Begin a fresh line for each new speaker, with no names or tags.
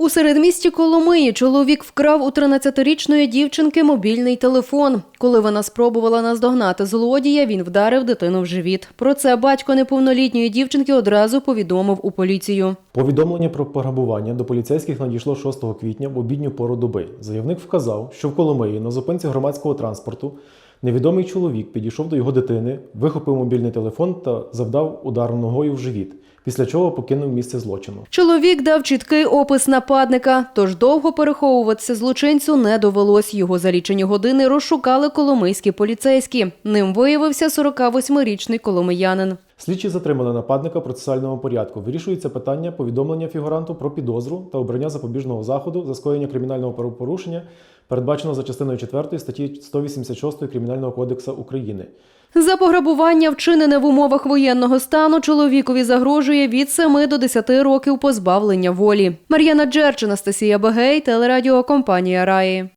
У середмісті Коломиї чоловік вкрав у 13-річної дівчинки мобільний телефон. Коли вона спробувала наздогнати злодія, він вдарив дитину в живіт. Про це батько неповнолітньої дівчинки одразу повідомив у поліцію.
Повідомлення про пограбування до поліцейських надійшло 6 квітня в обідню пору доби. Заявник вказав, що в Коломиї на зупинці громадського транспорту невідомий чоловік підійшов до його дитини, вихопив мобільний телефон та завдав удар ногою в живіт, після чого покинув місце злочину.
Чоловік дав чіткий опис нападника, тож довго переховуватися злочинцю не довелось. Його за лічені години розшукали коломийські поліцейські. Ним виявився 48-річний коломиянин.
Слідчі затримали нападника в процесуальному порядку. Вирішується питання повідомлення фігуранту про підозру та обрання запобіжного заходу за скоєння кримінального правопорушення, передбаченого за частиною 4 статті 186 Кримінального кодексу України.
За пограбування, вчинене в умовах воєнного стану, чоловікові загрожує від 7 до 10 років позбавлення волі. Мар'яна Джерч, Анастасія Багей, телерадіокомпанія Раї.